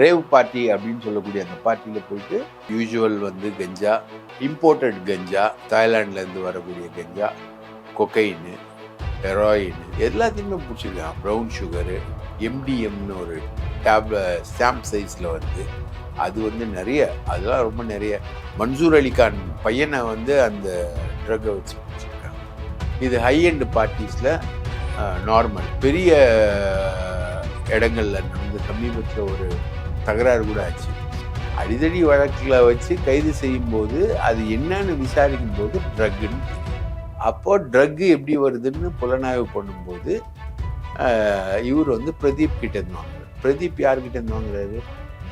Rave party அப்படின்னு சொல்லக்கூடிய அந்த பார்ட்டியில் போயிட்டு யூஸ்வல் வந்து கஞ்சா இம்போர்ட்டட் கஞ்சா தாய்லாண்ட்லேருந்து வரக்கூடிய கஞ்சா கொக்கைனு ஹெராயின் எல்லாத்தையுமே பிடிச்சிருக்கான் ப்ரௌன் சுகரு எம்டிஎம்னு ஒரு டேப்ல ஸ்டாம்ப் சைஸில் வந்து அது வந்து நிறைய அதெல்லாம் ரொம்ப நிறைய. மன்சூர் அலிகான் பையனை வந்து அந்த ட்ரக்கை வச்சு பிடிச்சிருக்காங்க. இது ஹை எண்ட் பார்ட்டிஸில் நார்மல் பெரிய இடங்கள்ல நடந்த சமீபத்தில் ஒரு தகராறு கூட ஆச்சு. அடிதடி வழக்குகளை வச்சு கைது செய்யும்போது அது என்னன்னு விசாரிக்கும் போது ட்ரக்குன்னு அப்போ ட்ரக்கு எப்படி வருதுன்னு புலனாய்வு பண்ணும்போது இவர் வந்து பிரதீப் கிட்ட இருந்து வாங்குறாரு. பிரதீப் யார்கிட்ட இருந்து வாங்குறாரு?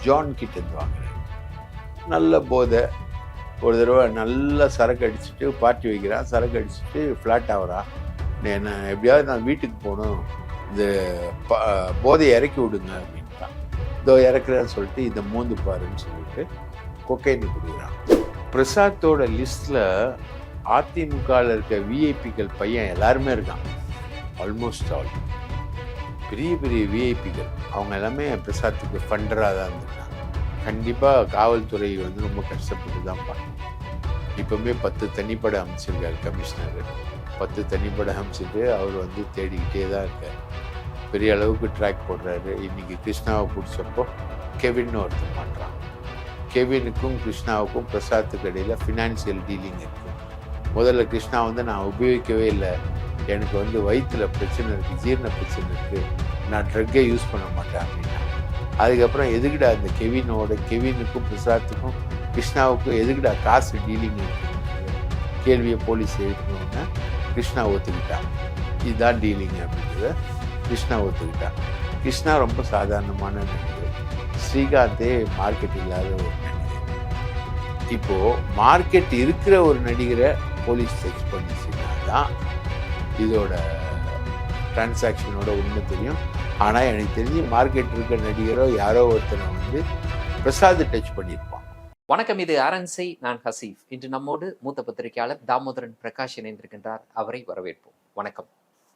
ஜான் கிட்ட இருந்து வாங்குறாரு. நல்ல போதை. ஒரு தடவை நல்லா சரக்கு அடிச்சுட்டு பார்ட்டி வைக்கிறான். சரக்கு அடிச்சுட்டு ஃப்ளாட் ஆகிறான் என்ன எப்படியாவது நான் வீட்டுக்கு போகணும். இந்த ப- போதையை இறக்கி விடுங்க. அப்படின்னு இதோ இறக்குறேன்னு சொல்லிட்டு இதை மோந்து பாருன்னு சொல்லிட்டு கொக்கைன்னு கொடுக்குறான். பிரசாத்தோட லிஸ்ட்டில் அதிமுகவில் இருக்க விஐபிகள் பையன் எல்லாருமே இருக்கான். ஆல்மோஸ்ட் ஆல் பெரிய பெரிய விஐபிகள் அவங்க எல்லாமே பிரசாத்துக்கு ஃபண்டராக தான் இருந்திருக்காங்க. கண்டிப்பாக காவல்துறை வந்து ரொம்ப கஷ்டப்பட்டு தான் பண்ணணும் இப்போவுமே பத்து தனிப்படை அமைச்சிருக்காரு கமிஷனர் பத்து தனிப்படை அமைச்சிட்டு அவர் வந்து தேடிக்கிட்டே தான் இருக்கார். பெரிய அளவுக்கு ட்ராக் போடுறாரு. இன்னைக்கு கிருஷ்ணாவை பிடிச்சப்போ கெவின்னு ஒருத்தர் மாட்டுறான் கெவினுக்கும் கிருஷ்ணாவுக்கும் பிரசாத்துக்கு இடையில் ஃபினான்ஷியல் டீலிங் இருக்குது முதல்ல கிருஷ்ணா வந்து நான் உபயோகிக்கவே இல்லை. எனக்கு வந்து வயிற்றில் பிரச்சனை இருக்குது ஜீரண பிரச்சனை இருக்குது நான் ட்ரக்கை யூஸ் பண்ண மாட்டேன் அப்படின்னா. அதுக்கப்புறம் எதுக்குடா இந்த கெவினோட கெவினுக்கும் பிரசாத்துக்கும் கிருஷ்ணாவுக்கும் எதுக்குடா காசு டீலிங் கேள்வியை போலீஸ் எழுப்பினோடனே கிருஷ்ணா ஒத்துக்கிட்டான். இதுதான் டீலிங் அப்படின்றத கிருஷ்ணா ஒத்துக்கிட்டான் கிருஷ்ணா ரொம்ப சாதாரணமான நடிகர். ஸ்ரீகாந்தே மார்க்கெட் இல்லாத ஒரு நடிகர். மார்க்கெட் இருக்கிற ஒரு நடிகரை போலீஸ் செக்ஸ் பண்ணிச்சுன்னா தான் இதோட டிரான்சாக்ஷனோட உண்மை தெரியும். ஆனால் எனக்கு தெரிஞ்சு மார்க்கெட் இருக்கிற நடிகரோ யாரோ ஒருத்தனை வந்து பிரசாத் டச் பண்ணியிருப்பான். வணக்கம் இது ஆரன்சை நான் ஹசீஃப். இன்று நம்மோடு மூத்த பத்திரிகையாளர் தாமோதரன் பிரகாஷ் இணைந்திருக்கின்றார். அவரை வரவேற்போம். வணக்கம்.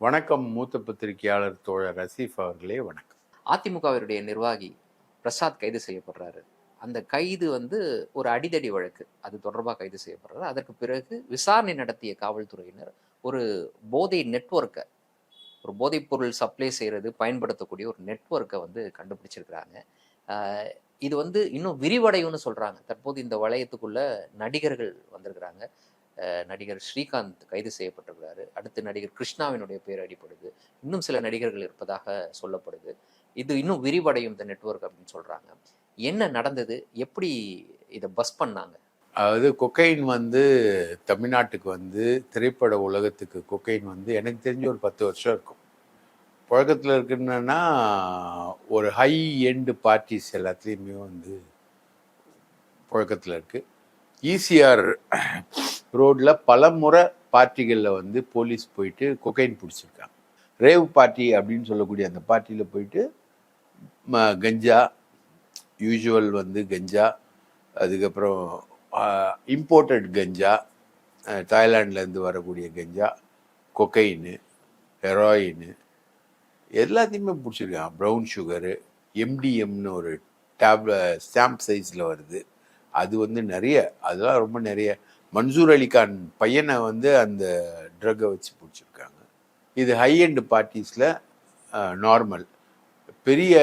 வணக்கம் மூத்த பத்திரிகையாளர் தோழர் ரசீஃப் அவர்களே வணக்கம். அதிமுகவினுடைய நிர்வாகி பிரசாத் கைது செய்யப்படுறாரு. அந்த கைது வந்து ஒரு அடிதடி வழக்கு. அது தொடர்பாக கைது செய்யப்படுறாரு. அதற்கு பிறகு விசாரணை நடத்திய காவல்துறையினர் ஒரு போதை நெட்வொர்க்கை ஒரு போதைப்பொருள் சப்ளை செய்கிறது பயன்படுத்தக்கூடிய ஒரு நெட்வொர்க்கை வந்து கண்டுபிடிச்சிருக்கிறாங்க. இது வந்து இன்னும் விரிவடையும்னு சொல்றாங்க. தற்போது இந்த வளையத்துக்குள்ள நடிகர்கள் வந்திருக்கிறாங்க. நடிகர் ஸ்ரீகாந்த் கைது செய்யப்பட்டிருக்கிறாரு. அடுத்து நடிகர் கிருஷ்ணாவினுடைய பேர் அடிப்படுது இன்னும் சில நடிகர்கள் இருப்பதாக சொல்லப்படுது. இது இன்னும் விரிவடையும் இந்த நெட்வொர்க் அப்படின்னு சொல்றாங்க. என்ன நடந்தது? எப்படி இதை பஸ் பண்ணாங்க? அதாவது கொக்கைன் வந்து தமிழ்நாட்டுக்கு வந்து திரைப்பட உலகத்துக்கு கொக்கைன் வந்து எனக்கு தெரிஞ்சு ஒரு பத்து வருஷம் இருக்கும். புழக்கத்தில் இருக்குன்னா ஒரு ஹை எண்டு பார்ட்டிஸ் எல்லாத்துலேயுமே வந்து புழக்கத்தில் இருக்குது ஈசிஆர் ரோட்ல பல முறை பார்ட்டிகளில் வந்து போலீஸ் போயிட்டு கொக்கைன் பிடிச்சிருக்காங்க. ரேவ் பார்ட்டி அப்படின்னு சொல்லக்கூடிய அந்த பார்ட்டியில் போயிட்டு ம- கஞ்சா யூஸ்வல் வந்து கஞ்சா அதுக்கப்புறம் இம்போர்ட்டட் கஞ்சா தாய்லாண்ட்லேருந்து வரக்கூடிய கஞ்சா கொக்கைனு ஹெராயின் எல்லாத்தையுமே பிடிச்சிருக்கான் ப்ரௌன் சுகரு எம்டிஎம்னு ஒரு டேப்ல ஸ்டாம்ப் சைஸில் வருது. அது வந்து நிறைய அதெல்லாம் ரொம்ப நிறைய மன்சூர் அலிகான் பையனை வந்து அந்த ட்ரக்கை வச்சு பிடிச்சிருக்காங்க. இது ஹை எண்ட் பார்ட்டிஸில் நார்மல் பெரிய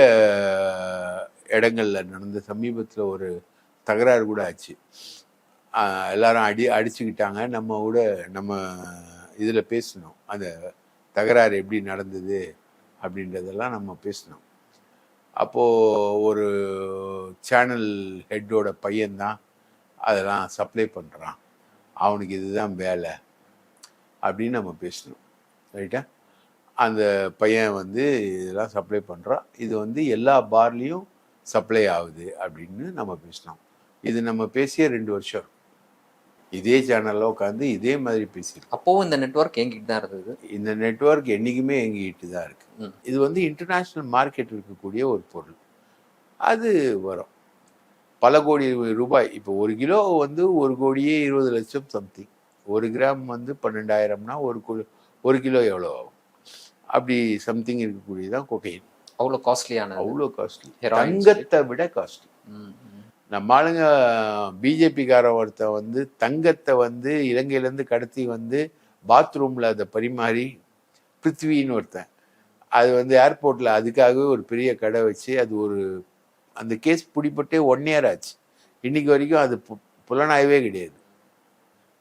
இடங்களில் நடந்த சமீபத்தில் ஒரு தகராறு கூட ஆச்சு. எல்லாரும் அடி அடிச்சுக்கிட்டாங்க. நம்ம கூட நம்ம இதில் பேசணும். அந்த தகராறு எப்படி நடந்தது அப்படின்றதெல்லாம் நம்ம பேசணும். அப்போது ஒரு சேனல் ஹெட்டோட பையன்தான் அதெல்லாம் சப்ளை பண்ணுறான் அவனுக்கு இதுதான் வேலை அப்படின்னு நம்ம பேசணும். ரைட்டா அந்த பையன் வந்து இதெல்லாம் சப்ளை பண்ணுறான் இது வந்து எல்லா பார்லேயும் சப்ளை ஆகுது அப்படின்னு நம்ம பேசினோம் இது நம்ம பேசிய ரெண்டு வருஷம். இதே சேனலில் உட்காந்து இதே மாதிரி பேசியிருக்கோம் அப்போவும் இந்த நெட்வொர்க் எங்கிட்டு தான் இருந்தது. இந்த நெட்வொர்க் என்றைக்குமே எங்கிட்டு தான் இருக்கு. ம். இது வந்து இன்டர்நேஷ்னல் மார்க்கெட் இருக்கக்கூடிய ஒரு பொருள். அது வரும். பல கோடி ரூபாய். இப்போ ஒரு கிலோ வந்து ஒரு கோடியே இருபது லட்சம் சம்திங் ஒரு கிராம் வந்து பன்னெண்டாயிரம்னா ஒரு ஒரு கிலோ எவ்வளோ ஆகும்? அப்படி சம்திங் இருக்கக்கூடியதான் கொகைன் அவ்வளோ காஸ்ட்லியான அவ்வளோ காஸ்ட்லி தங்கத்தை விட காஸ்ட்லி நம்ம ஆளுங்க பிஜேபிக்காரன் ஒருத்தன் வந்து தங்கத்தை வந்து இலங்கையிலேருந்து கடத்தி வந்து பாத்ரூமில் அதை பரிமாறி பிருத்வின்னு ஒருத்தன். அது வந்து ஏர்போர்ட்டில் அதுக்காகவே ஒரு பெரிய கடை வச்சு அது ஒரு அந்த கேஸ் பிடிப்பட்டே ஒன் இயர் ஆச்சு. இன்னைக்கு வரைக்கும் அது பு- புலனாய்வே கிடையாது.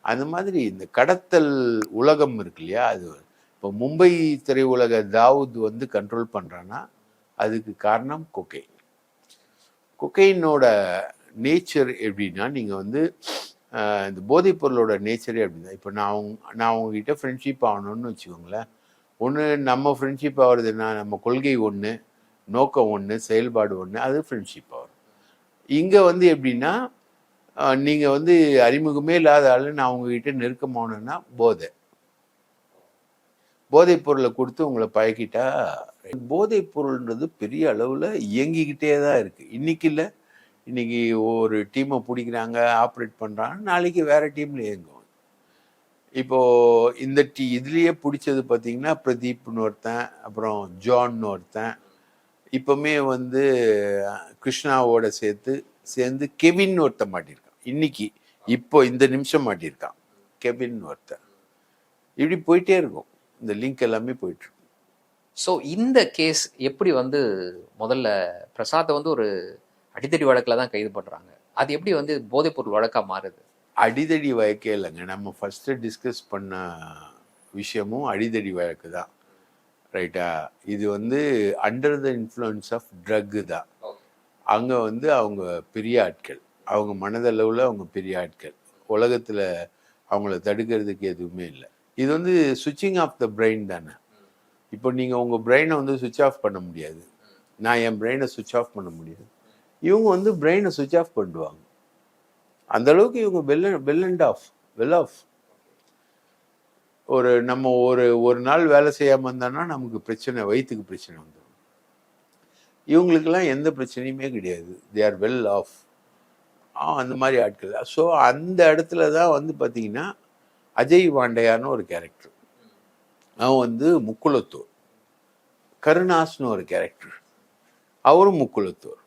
அந்த மாதிரி இந்த கடத்தல் உலகம் இருக்கு இல்லையா அது இப்போ மும்பை திரையுலக தாவூத் வந்து கண்ட்ரோல் பண்ணுறான்னா அதுக்கு காரணம் கொக்கைன் கொக்கைனோட நேச்சர் எப்படின்னா நீங்கள் வந்து இந்த போதைப் பொருளோட நேச்சரே அப்படின்னா இப்போ நான் அவங்க நான் உங்ககிட்ட ஃப்ரெண்ட்ஷிப் ஆகணும்னு வச்சுக்கோங்களேன். ஒன்று நம்ம ஃப்ரெண்ட்ஷிப் ஆகுறதுன்னா நம்ம கொள்கை ஒன்று நோக்கம் ஒன்று செயல்பாடு ஒன்று அது ஃப்ரெண்ட்ஷிப் ஆகும். இங்கே வந்து எப்படின்னா நீங்கள் வந்து அறிமுகமே இல்லாத ஆள் நான் உங்ககிட்ட நெருக்கமானேன்னா போதை. போதைப் பொருளை கொடுத்து உங்களை பழக்கிட்டா போதைப் பொருள்ன்றது பெரிய அளவில் இயங்கிக்கிட்டே தான் இருக்குது இன்னைக்கு இல்லை. இன்னைக்கு ஒரு டீமை பிடிக்கிறாங்க ஆப்ரேட் பண்ணுறாங்க நாளைக்கு வேறு டீமில் இயங்கும் இப்போது இந்த டீ இதுலேயே பிடிச்சது பார்த்தீங்கன்னா பிரதீப்னு ஒருத்தன் அப்புறம் ஜான்னு ஒருத்தன் இப்பவுமே வந்து கிருஷ்ணாவோட சேர்த்து சேர்ந்து கெவின் ஒருத்தன் மாட்டியிருக்கான். இன்னைக்கு இப்போ இந்த நிமிஷம் மாட்டியிருக்கான். கெவின் ஒருத்தன். இப்படி போயிட்டே இருக்கும். இந்த லிங்க் எல்லாமே போயிட்டு இருக்கும் ஸோ இந்த கேஸ் எப்படி வந்து முதல்ல பிரசாத்தை வந்து ஒரு அடித்தடி வழக்கில் தான் கைது பண்ணுறாங்க அது எப்படி வந்து போதைப்பொருள் வழக்காக மாறுது? அடிதடி வழக்கே இல்லைங்க. நம்ம ஃபஸ்ட்டு டிஸ்கஸ் பண்ண விஷயமும் அடிதடி வழக்கு தான். ரைட்டா இது வந்து under the influence of truck தான் அங்கே வந்து அவங்க பெரிய ஆட்கள். அவங்க மனதளவில் அவங்க பெரிய ஆட்கள். உலகத்தில் அவங்கள தடுக்கிறதுக்கு எதுவுமே இல்லை. இது வந்து சுவிட்சிங் ஆஃப் த பிரெயின் தானே. இப்போ நீங்கள் உங்கள் பிரெயினை வந்து சுவிட்ச் ஆஃப் பண்ண முடியாது. நான் என் பிரெயினை சுவிட்ச் ஆஃப் பண்ண முடியாது. இவங்க வந்து பிரெயினை சுவிட்ச் ஆஃப் பண்ணுவாங்க. அந்த அளவுக்கு இவங்க well well and off well off ஒரு நம்ம ஒரு ஒரு நாள் வேலை செய்யாமல் இருந்தோம்னா நமக்கு பிரச்சனை வயிற்றுக்கு பிரச்சனை வந்துடும் இவங்களுக்கெல்லாம் எந்த பிரச்சனையுமே கிடையாது. தே ஆர் வெல் ஆஃப் அந்த மாதிரி ஆட்கள். ஸோ அந்த இடத்துல தான் வந்து பார்த்தீங்கன்னா அஜய் வாண்டையான்னு ஒரு கேரக்டர் அவன் வந்து முக்குளத்தூர். கருணாஸ்னு ஒரு கேரக்டர் அவரும் முக்குளத்தூர்.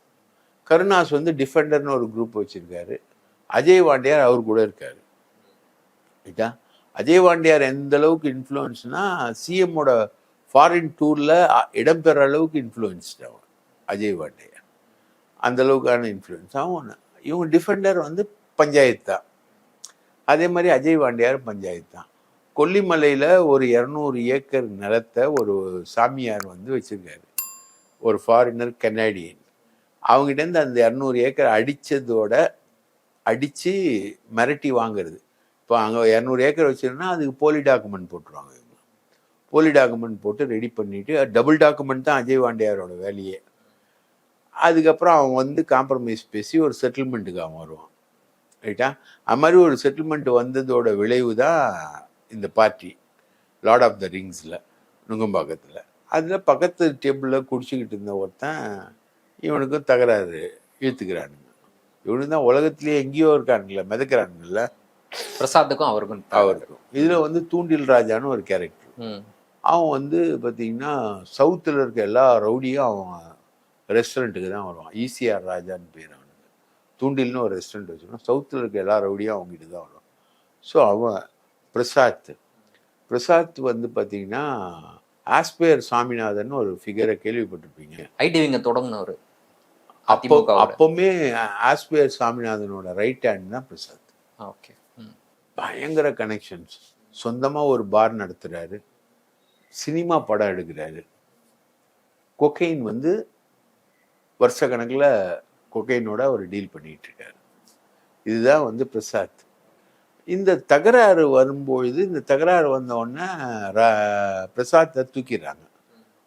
கருணாஸ் வந்து டிஃபெண்டர்னு ஒரு குரூப் வச்சுருக்காரு. அஜய் பாண்டியார் அவர் கூட இருக்கார். ரைட்டா அஜய் வாண்டியார் எந்த அளவுக்கு இன்ஃப்ளூயன்ஸ்னா சிஎம்மோட ஃபாரின் டூரில் இடம்பெற அளவுக்கு இன்ஃப்ளூயன்ஸ்ட் அவன் அஜய் வாண்டியார் அந்த அளவுக்கான இன்ஃப்ளூயன்ஸ் அவன். இவங்க டிஃபெண்டர் வந்து பஞ்சாயத்து தான். அதே மாதிரி அஜய் வாண்டியார் பஞ்சாயத்து தான். கொல்லிமலையில் ஒரு இரநூறு ஏக்கர் நிலத்தை ஒரு சாமியார் வந்து வச்சுருக்காரு. ஒரு ஃபாரினர் கெனாடியன் அவங்ககிட்டேருந்து அந்த இரநூறு ஏக்கர் அடித்ததோட அடித்து மிரட்டி வாங்குறது. இப்போ அங்கே இரநூறு ஏக்கர் வச்சுருந்தா அதுக்கு போலி டாக்குமெண்ட் போட்டுருவாங்க இவங்க. போலி டாக்குமெண்ட் போட்டு ரெடி பண்ணிட்டு டபுள் டாக்குமெண்ட் தான் அஜய் வாண்டியாரோட வேலையே. அதுக்கப்புறம் அவன் வந்து காம்ப்ரமைஸ் பேசி ஒரு செட்டில்மெண்ட்டுக்கு அவன் வருவான். ரைட்டா அது மாதிரி ஒரு செட்டில்மெண்ட் வந்ததோட விளைவு தான் இந்த பார்ட்டி லார்ட் ஆஃப் த ரிங்ஸில் நுங்கம்பாக்கத்தில். அதில் பக்கத்து டேபிளில் குடிச்சிக்கிட்டு இருந்த ஒருத்தன் இவனுக்கும் தகராறு இழுத்துக்கிறானுங்க. இவனு தான் உலகத்துலேயே எங்கேயோ இருக்கானுங்களே மிதக்கிறானுங்கல்ல? பிரசாத்துக்கும் அவருக்கும் அவருக்கும். இதில் வந்து தூண்டில் ராஜான்னு ஒரு கேரக்டர் அவன் வந்து பார்த்தீங்கன்னா சவுத்தில் இருக்க எல்லா ரவுடியும் அவன் ரெஸ்டாரண்ட்டுக்கு தான் வருவான். ஈசிஆர் ராஜான்னு பேர் அவனுக்கு. தூண்டில்னு ஒரு ரெஸ்டாரண்ட் வச்சுருக்கான். சவுத்தில் இருக்க எல்லா ரவுடியும் அவங்ககிட்ட தான் வருவான். ஸோ அவன் பிரசாத். பிரசாத் வந்து பார்த்தீங்கன்னா ஆஸ்பேர் சாமிநாதன் ஒரு ஃபிகரை கேள்விப்பட்டிருப்பீங்க. ஐடிவிங்க தொடங்கினவர் அப்போ. அப்பவுமே ஆஸ்பேர் சாமிநாதனோட ரைட் ஹேண்ட் தான் பிரசாத். ஓகே பயங்கர கனெக்ஷன்ஸ் சொந்தமாக ஒரு பார் நடத்துகிறாரு சினிமா படம் எடுக்கிறாரு. கொக்கைன் வந்து வருஷ கணக்கில் கொக்கைனோட ஒரு டீல் பண்ணிகிட்டு இருக்காரு இதுதான் வந்து பிரசாத். இந்த தகராறு வரும்பொழுது இந்த தகராறு வந்த ர- பிரசாத்தை தூக்கிடுறாங்க.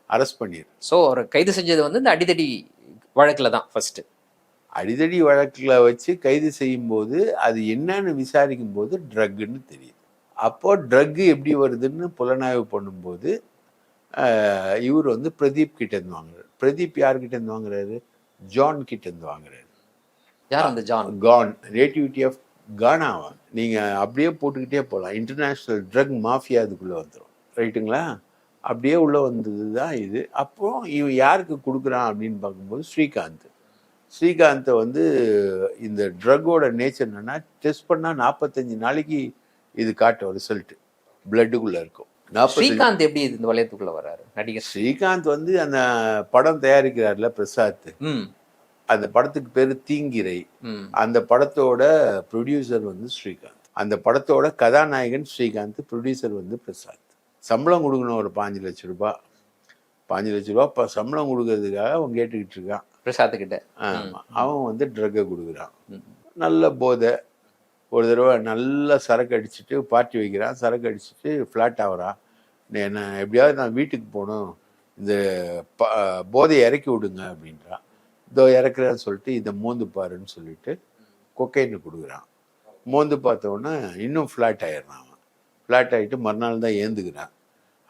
அரெஸ்ட் பண்ணிடுறாங்க. ஸோ அவர் கைது செஞ்சது வந்து இந்த அடிதடி வழக்கில் தான் ஃபஸ்ட்டு அடிதடி வழக்கில் வச்சு கைது செய்யும்போது அது என்னன்னு விசாரிக்கும் போது ட்ரக்குன்னு தெரியுது. அப்போ ட்ரக்கு எப்படி வருதுன்னு புலனாய்வு பண்ணும்போது இவர் வந்து பிரதீப் கிட்ட இருந்து வாங்குறாரு. பிரதீப் யார்கிட்ட இருந்து வாங்குறாரு? ஜான் கிட்ட இருந்து வாங்குறாரு. யார் அந்த ஜான்? கான் நேட்டிவிட்டி ஆஃப் கானாவா? நீங்கள் அப்படியே போட்டுக்கிட்டே போகலாம் இன்டர்நேஷ்னல் ட்ரக் மாஃபியா அதுக்குள்ளே வந்துடும் ரைட்டுங்களா? அப்படியே உள்ள வந்தது தான் இது. அப்போ இவன் யாருக்கு கொடுக்குறான் அப்படின்னு பார்க்கும்போது ஸ்ரீகாந்த். ஸ்ரீகாந்தை வந்து இந்த ட்ரக்கோட நேச்சர் என்னன்னா டெஸ்ட் பண்ணால் நாற்பத்தஞ்சு நாளைக்கு இது காட்டும் ரிசல்ட். பிளட்டுக்குள்ளே இருக்கும். ஸ்ரீகாந்த் எப்படி இந்த வளையத்துக்குள்ள வராரு? நடிகர். ஸ்ரீகாந்த் வந்து அந்த படம் தயாரிக்கிறார்ல பிரசாத். ம். அந்த படத்துக்கு பேர் தீங்கிரை. அந்த படத்தோட ப்ரொடியூசர் வந்து ஸ்ரீகாந்த். அந்த படத்தோட கதாநாயகன் ஸ்ரீகாந்த் ப்ரொடியூசர் வந்து பிரசாத். சம்பளம் கொடுக்கணும் ஒரு பாஞ்சு லட்ச ரூபாய் பாஞ்சு லட்ச ரூபாய் இப்போ சம்பளம் கொடுக்கறதுக்காக அவன் கேட்டுக்கிட்டு இருக்கான். பிரசாத் கிட்ட ஆமா. அவன் வந்து ட்ரக்கை கொடுக்குறான். நல்ல போதை. ஒரு தடவை நல்ல சரக்கு அடிச்சுட்டு பார்ட்டி வைக்கிறான். சரக்கு அடிச்சுட்டு ஃப்ளாட் ஆகுறான். என்ன எப்படியாவது நான் வீட்டுக்கு போகணும். இந்த ப போதையை இறக்கி விடுங்க அப்படின்றான். இதோ இறக்குறேன்னு சொல்லிட்டு இதை மோந்து பாருன்னு சொல்லிட்டு கொக்கைன்னு கொடுக்குறான். மோந்து பார்த்த உடனே இன்னும் ஃப்ளாட் ஆயிடுறான் அவன். ஃப்ளாட் ஆகிட்டு மறுநாள் தான் ஏந்துக்கிறான்.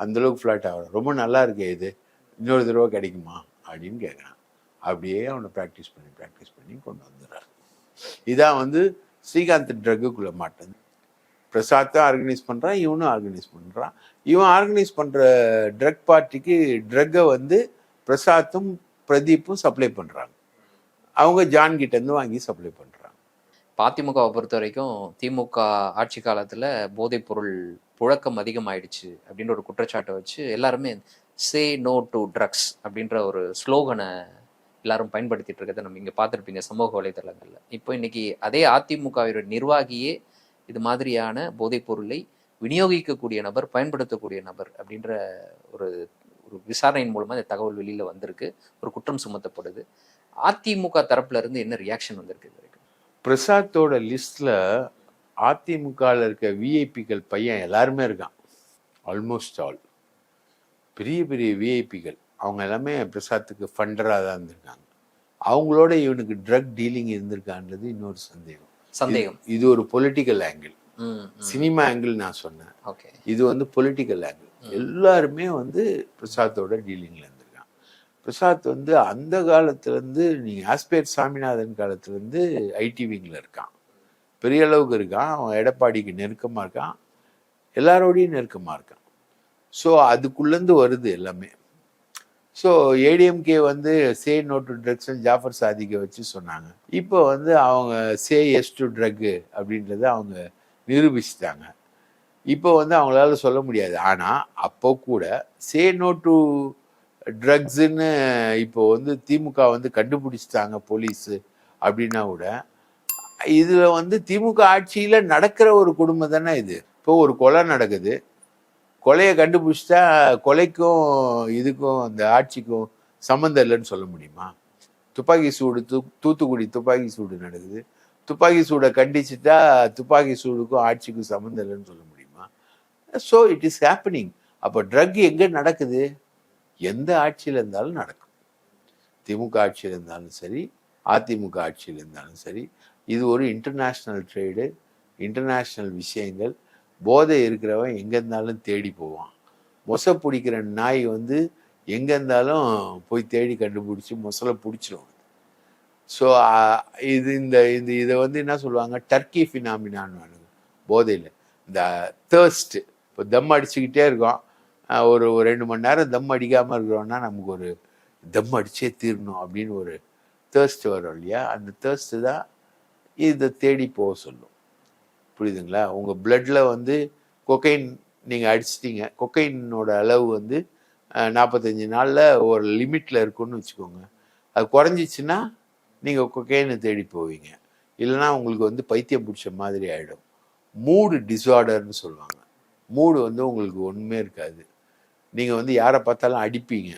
அந்தளவுக்கு ஃப்ளாட் ஆகிறான். ரொம்ப நல்லா இருக்கே இது. இன்னொரு தடவை கிடைக்குமா அப்படின்னு கேட்குறான் அப்படியே அவனை ப்ராக்டிஸ் பண்ணி ப்ராக்டிஸ் பண்ணி கொண்டு வந்துடுறான் இதான் வந்து ஸ்ரீகாந்த் ட்ரக்குக்குள்ளே மாட்டேன் பிரசாத் தான் ஆர்கனைஸ் பண்ணுறான் இவனும் ஆர்கனைஸ் பண்ணுறான் இவன் ஆர்கனைஸ் பண்ணுற ட்ரக் பார்ட்டிக்கு ட்ரக்கை வந்து பிரசாத்தும் பிரதீப்பும் சப்ளை பண்ணுறாங்க அவங்க ஜான் வாங்கி சப்ளை பண்ணுறாங்க அதிமுகவை பொறுத்த வரைக்கும் திமுக ஆட்சி காலத்தில் போதைப் பொருள் புழக்கம் அதிகமாயிடுச்சு அப்படின்ற ஒரு குற்றச்சாட்டை வச்சு எல்லாருமே சே நோ டு ட்ரக்ஸ் அப்படின்ற ஒரு ஸ்லோகனை எல்லாரும் பயன்படுத்திட்டு இருக்கிறத நம்ம இங்க பார்த்துருப்பீங்க சமூக வலைதளங்கள்ல. இப்போ இன்னைக்கு அதே அதிமுகவினுடைய நிர்வாகியே இது மாதிரியான போதைப் பொருளை விநியோகிக்கக்கூடிய நபர் பயன்படுத்தக்கூடிய நபர் அப்படின்ற ஒரு ஒரு விசாரணையின் மூலமா இந்த தகவல் வெளியில வந்திருக்கு. ஒரு குற்றம் சுமத்தப்படுது. அதிமுக தரப்புல இருந்து என்ன ரியாக்ஷன் வந்திருக்கு இது வரைக்கும்? பிரசாத்தோட லிஸ்ட்ல அதிமுகவில் இருக்க விஐபிகள் பையன் எல்லாருமே இருக்கான். ஆல்மோஸ்ட் ஆல் பெரிய பெரிய விஐபிகள் அவங்க எல்லாமே பிரசாத்துக்கு ஃபண்டராக தான் இருந்திருக்காங்க. அவங்களோட இவனுக்கு ட்ரக் டீலிங் இருந்திருக்கான்றது இன்னொரு சந்தேகம். சந்தேகம். இது ஒரு பொலிட்டிக்கல் ஆங்கிள் சினிமா ஆங்கிள் நான் சொன்னேன். ஓகே இது வந்து பொலிட்டிக்கல் ஆங்கிள் எல்லாருமே வந்து பிரசாத்தோட டீலிங்ல இருந்திருக்காங்க. பிரசாத் வந்து அந்த காலத்துலேருந்து நீங்கள் ஆஸ்பேர் சாமிநாதன் காலத்துலேருந்து ஐடி விங்கில் இருக்கான். பெரிய அளவுக்கு இருக்கான். அவன் எடப்பாடிக்கு நெருக்கமாக இருக்கான். எல்லாரோடையும் நெருக்கமாக இருக்கான். ஸோ அதுக்குள்ளேருந்து வருது எல்லாமே. ஸோ ஏடிஎம்கே வந்து say no to drugs Jaffer சாதிக்க வச்சு சொன்னாங்க. இப்போ வந்து அவங்க சே எஸ் டு ட்ரக்கு அப்படின்றத அவங்க நிரூபிச்சிட்டாங்க. இப்போ வந்து அவங்களால சொல்ல முடியாது. ஆனால் அப்போ கூட சே நோ டு ட்ரக்ஸுன்னு இப்போ வந்து திமுக வந்து கண்டுபிடிச்சிட்டாங்க போலீஸு அப்படின்னா கூட இதில் வந்து திமுக ஆட்சியில் நடக்கிற ஒரு குடும்பம் தானே இது. இப்போ ஒரு கொலை நடக்குது. கொலையை கண்டுபிடிச்சிட்டா கொலைக்கும் இதுக்கும் அந்த ஆட்சிக்கும் சம்மந்தம் இல்லைன்னு சொல்ல முடியுமா? துப்பாக்கி சூடு தூ தூத்துக்குடி துப்பாக்கி சூடு நடக்குது. துப்பாக்கி சூடை கண்டிச்சுட்டா துப்பாக்கி சூடுக்கும் ஆட்சிக்கும் சம்மந்தம் இல்லைன்னு சொல்ல முடியுமா? ஸோ இட் இஸ் ஹேப்பனிங் அப்போ ட்ரக் எங்கே நடக்குது? எந்த ஆட்சியில் இருந்தாலும் நடக்கும். திமுக ஆட்சியில் இருந்தாலும் சரி அதிமுக ஆட்சியில் இருந்தாலும் சரி இது ஒரு இன்டர்நேஷ்னல் ட்ரேடு இன்டர்நேஷ்னல் விஷயங்கள். போதை இருக்கிறவன் எங்கே இருந்தாலும் தேடி போவான். மொசை பிடிக்கிற நாய் வந்து எங்கே இருந்தாலும் போய் தேடி கண்டுபிடிச்சி மொசலை பிடிச்சிடும் ஸோ இது இந்த இந்த இதை வந்து என்ன சொல்லுவாங்க? டர்க்கி ஃபினாமினான்னு போதையில். இந்த தேர்ஸ்ட்டு இப்போ தம் அடிச்சுக்கிட்டே இருக்கோம். ஒரு ஒரு ரெண்டு மணி நேரம் தம் அடிக்காமல் இருக்கிறோன்னா நமக்கு ஒரு தம் அடிச்சே தீரணும் அப்படின்னு ஒரு தேர்ஸ்ட் வரும் இல்லையா? அந்த தேர்ஸ்ட்டு தான் இதை தேடி போக சொல்லும். புரியுதுங்களா? உங்கள் பிளட்டில் வந்து கொக்கைன் நீங்கள் அடிச்சிட்டீங்க. கொக்கைனோட அளவு வந்து நாற்பத்தஞ்சு நாளில் ஒரு லிமிட்டில் இருக்குன்னு வச்சுக்கோங்க. அது குறைஞ்சிச்சின்னா நீங்கள் கொக்கைனை தேடி போவீங்க. இல்லைன்னா உங்களுக்கு வந்து பைத்தியம் பிடிச்ச மாதிரி ஆகிடும் மூடு டிஸார்டர்னு சொல்லுவாங்க. மூடு வந்து உங்களுக்கு ஒன்றுமே இருக்காது. நீங்கள் வந்து யாரை பார்த்தாலும் அடிப்பீங்க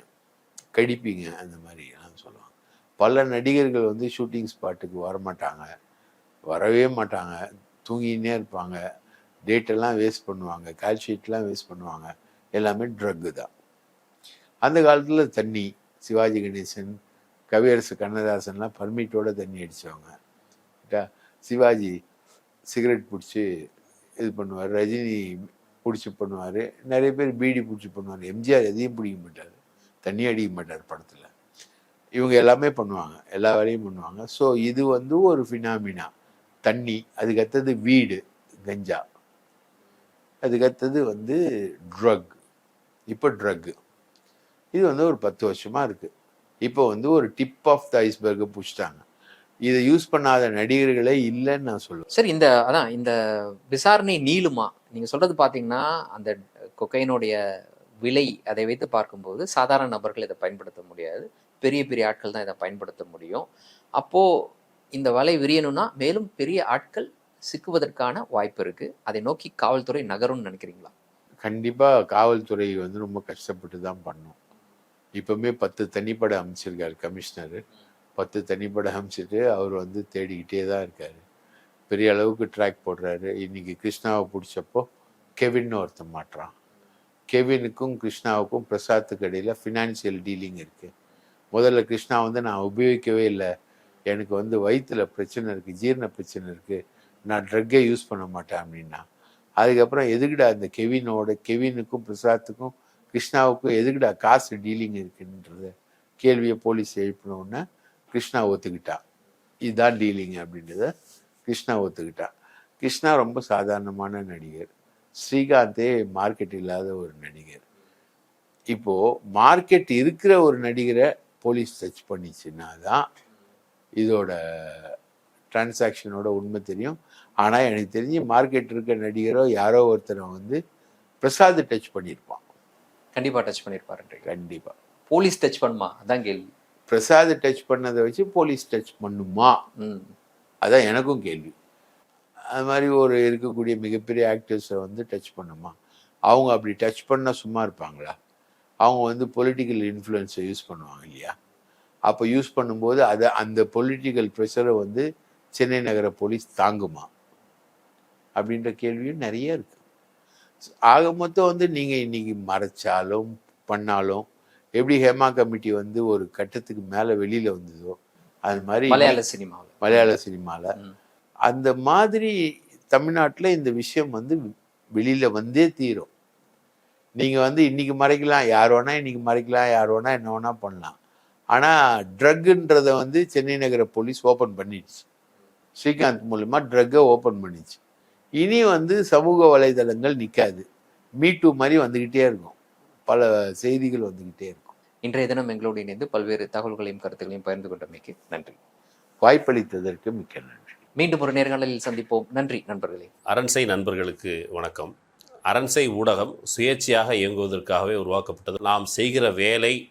கடிப்பீங்க அந்த மாதிரி எல்லாம் சொல்லுவாங்க. பல நடிகர்கள் வந்து ஷூட்டிங் ஸ்பாட்டுக்கு வரமாட்டாங்க. வரவே மாட்டாங்க. தூங்கினே இருப்பாங்க. டேட்டெல்லாம் வேஸ்ட் பண்ணுவாங்க. கால்ஷீட்லாம் வேஸ்ட் பண்ணுவாங்க. எல்லாமே ட்ரக்கு தான். அந்த காலத்தில் தண்ணி சிவாஜி கணேசன் கவியரசு கண்ணதாசன்லாம் பர்மிட்டோட தண்ணி அடித்தவங்க சிவாஜி சிகரெட் பிடிச்சி இது பண்ணுவார் ரஜினி பிடிச்சி பண்ணுவார் நிறைய பேர் பீடி பிடிச்சி பண்ணுவார். எம்ஜிஆர் எதையும் பிடிக்க மாட்டார். தண்ணி அடிக்க மாட்டார் படத்தில். இவங்க எல்லாமே பண்ணுவாங்க. எல்லா வேலையும் பண்ணுவாங்க. ஸோ இது வந்து ஒரு ஃபினாமினா தண்ணி அதுக்கடுத்தது வீடு கஞ்சா. அதுக்கடுத்தது வந்து ட்ரக் இப்போ ட்ரக்கு இது வந்து ஒரு பத்து வருஷமாக இருக்குது இப்போ வந்து ஒரு டிப் ஆஃப் த ஐஸ்பர்கை பிடிச்சிட்டாங்க. இதை யூஸ் பண்ணாத நடிகர்களே இல்லைன்னு நான் சொல்லுவேன். சார் இந்த அதான் இந்த விசாரணை நீளுமா? நீங்கள் சொல்கிறது பார்த்தீங்கன்னா அந்த கொக்கையினுடைய விலை அதை வைத்து பார்க்கும்போது சாதாரண நபர்கள் இதை பயன்படுத்த முடியாது. பெரிய பெரிய ஆட்கள் தான் இதை பயன்படுத்த முடியும். அப்போது இந்த வலை விரியணும்னா மேலும் பெரிய ஆட்கள் சிக்குவதற்கான வாய்ப்பு இருக்கு. அதை நோக்கி காவல்துறை நகரும்னு நினைக்கிறீங்களா? கண்டிப்பா காவல்துறை வந்து ரொம்ப கஷ்டப்பட்டு தான் பண்ணும். இப்பவுமே பத்து தனிப்படை அமைச்சிருக்காரு கமிஷனர். பத்து தனிப்படை அமைச்சிட்டு அவர் வந்து தேடிக்கிட்டே தான் இருக்காரு. பெரிய அளவுக்கு ட்ராக் போடுறாரு. இன்னைக்கு கிருஷ்ணாவை பிடிச்சப்போ கெவின்னு ஒருத்தன் மாட்டுறான். கெவினுக்கும் கிருஷ்ணாவுக்கும் பிரசாத்துக்கு இடையில ஃபினான்சியல் டீலிங் இருக்கு. முதல்ல கிருஷ்ணா வந்து நான் உபயோகிக்கவே இல்லை. எனக்கு வந்து வயிற்றில் பிரச்சனை இருக்குது ஜீரண பிரச்சனை இருக்குது நான் ட்ரக்கை யூஸ் பண்ண மாட்டேன் அப்படின்னா அதுக்கப்புறம் எதுக்குடா இந்த கெவினோட கெவினுக்கும் பிரசாத்துக்கும் கிருஷ்ணாவுக்கும் எதுக்குடா காசு டீலிங் இருக்குன்றத? கேள்வியை போலீஸ் எழுப்பினோடனே கிருஷ்ணா ஒத்துக்கிட்டா. இதுதான் டீலிங் அப்படின்றத கிருஷ்ணா ஒத்துக்கிட்டா. கிருஷ்ணா ரொம்ப சாதாரணமான நடிகர். ஸ்ரீகாந்தே மார்க்கெட் இல்லாத ஒரு நடிகர். இப்போது மார்க்கெட் இருக்கிற ஒரு நடிகரை போலீஸ் டச் பண்ணிச்சுன்னா தான் இதோட டிரான்சாக்ஷனோட உண்மை தெரியும். ஆனால் எனக்கு தெரிஞ்சு மார்க்கெட் இருக்க நடிகரோ யாரோ ஒருத்தரை வந்து பிரசாத் டச் பண்ணியிருப்பான் கண்டிப்பா டச் பண்ணிருப்பாருன்றீங்க கண்டிப்பாக போலீஸ் டச் பண்ணுமா? அதான் கேள்வி. பிரசாத் டச் பண்ணதை வச்சு போலீஸ் டச் பண்ணுமா? ம். அதான் எனக்கும் கேள்வி. அது மாதிரி ஒரு இருக்கக்கூடிய மிகப்பெரிய ஆக்டர்ஸை வந்து டச் பண்ணுமா? அவங்க அப்படி டச் பண்ண சும்மா இருப்பாங்களா? அவங்க வந்து பொலிட்டிக்கல் இன்ஃப்ளூயன்ஸை யூஸ் பண்ணுவாங்க இல்லையா? அப்போ யூஸ் பண்ணும்போது அதை அந்த பொலிட்டிக்கல் ப்ரெஷரை வந்து சென்னை நகர போலீஸ் தாங்குமா? அப்படின்ற கேள்வியும் நிறைய இருக்கு. ஆக மொத்தம் வந்து நீங்கள் இன்னைக்கு மறைச்சாலும் பண்ணாலும் எப்படி ஹேமா கமிட்டி வந்து ஒரு கட்டத்துக்கு மேலே வெளியில் வந்ததோ அது மாதிரி மலையாள சினிமாவில். மலையாள சினிமாவில். அந்த மாதிரி தமிழ்நாட்டில் இந்த விஷயம் வந்து வெளியில வந்தே தீரும். நீங்க வந்து இன்னைக்கு மறைக்கலாம் யார் வேணா இன்னைக்கு மறைக்கலாம் யார் வேணா என்ன வேணா பண்ணலாம். ஆனா ட்ரக்குன்றத வந்து சென்னை நகர போலீஸ் ஓபன் பண்ணிடுச்சு. ஸ்ரீகாந்த் மூலமா ட்ரக்கை ஓபன் பண்ணிச்சு இனி வந்து சமூக வலைதளங்கள் நிக்காது. மீ டூ மாதிரி வந்துகிட்டே இருக்கும். பல செய்திகள் வந்துகிட்டே இருக்கும். இன்றைய தினம் எங்களோடு இணைந்து பல்வேறு தகவல்களையும் கருத்துக்களையும் பகிர்ந்து கொண்டமைக்கு நன்றி. வாய்ப்பளித்ததற்கு மிக்க நன்றி. மீண்டும் ஒரு நேர்காணலில் சந்திப்போம். நன்றி நண்பர்களே. அரண்சை நண்பர்களுக்கு வணக்கம். அரண்சை ஊடகம் சுயேட்சையாக இயங்குவதற்காகவே உருவாக்கப்பட்டது. நாம் செய்கிற வேலை